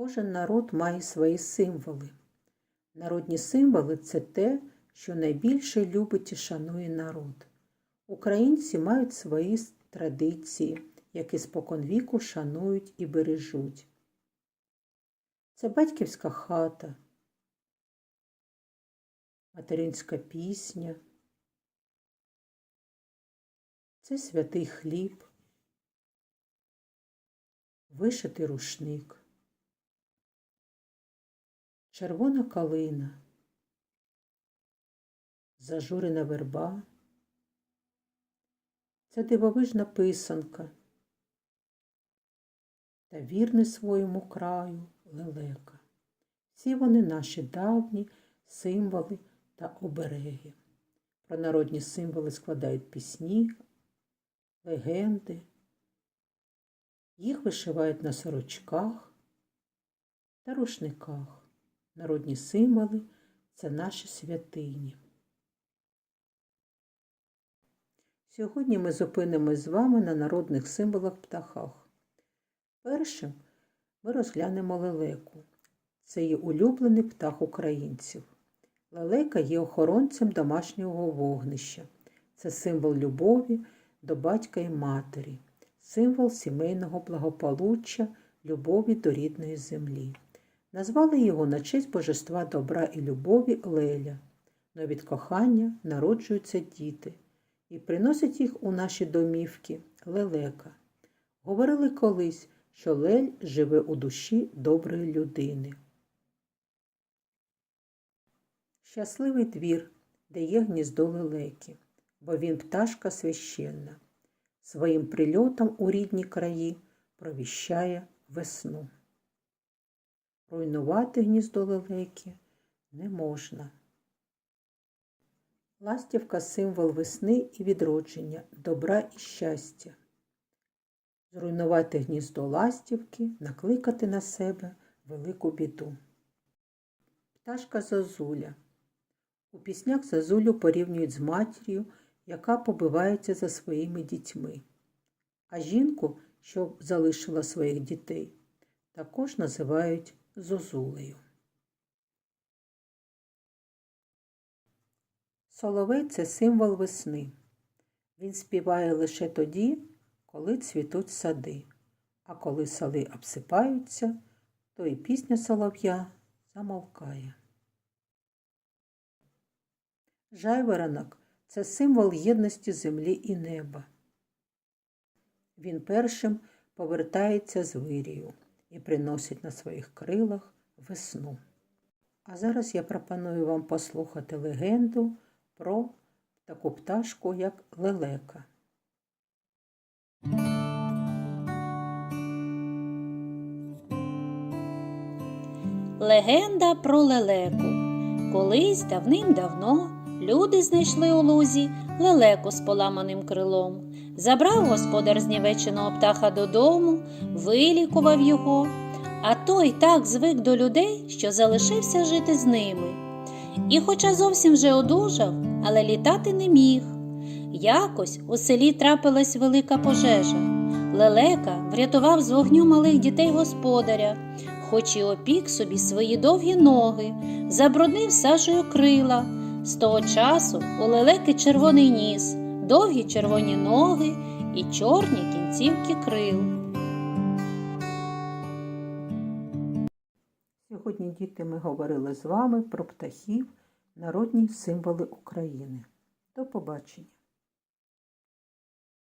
Кожен народ має свої символи. Народні символи це те, що найбільше любить і шанує народ. Українці мають свої традиції, які споконвіку шанують і бережуть. Це батьківська хата, материнська пісня, це святий хліб, вишитий рушник червона калина, зажурена верба. Це дивовижна писанка та вірний своєму краю лелека. Всі вони наші давні символи та обереги. Про народні символи складають пісні, легенди. Їх вишивають на сорочках та рушниках. Народні символи це наші святині. Сьогодні ми зупинимось з вами на народних символах птахах. Першим ми розглянемо лелеку. Це є улюблений птах українців. Лелека є охоронцем домашнього вогнища. Це символ любові до батька і матері, символ сімейного благополуччя, любові до рідної землі. Назвали його на честь божества добра і любові Леля, но від кохання народжуються діти і приносять їх у наші домівки лелека. Говорили колись, що Лель живе у душі доброї людини. Щасливий двір, де є гніздо лелеки, бо він пташка священна. Своїм прильотом у рідні краї провіщає весну. Руйнувати гніздо лелеки не можна. Ластівка символ весни і відродження, добра і щастя. Зруйнувати гніздо ластівки, накликати на себе велику біду. Пташка Зозуля. У піснях Зозулю порівнюють з матір'ю, яка побивається за своїми дітьми. А жінку, що залишила своїх дітей, також називають зозулею. Соловей це символ весни. Він співає лише тоді, коли цвітуть сади, а коли сади обсипаються, то і пісня солов'я замовкає. Жайворонок це символ єдності землі і неба. Він першим повертається з вирію і приносить на своїх крилах весну. А зараз я пропоную вам послухати легенду про таку пташку, як лелека. Легенда про лелеку. Колись давним-давно люди знайшли у лузі лелеку з поламаним крилом. Забрав господар знівеченого птаха додому, вилікував його, а той так звик до людей, що залишився жити з ними. І, хоча зовсім вже одужав, але літати не міг. Якось у селі трапилась велика пожежа. Лелека врятував з вогню малих дітей господаря, хоч і опік собі свої довгі ноги, забруднив сажею крила. З того часу у лелеки червоний ніс, довгі червоні ноги і чорні кінцівки крил. Сьогодні, діти, ми говорили з вами про птахів, народні символи України. До побачення!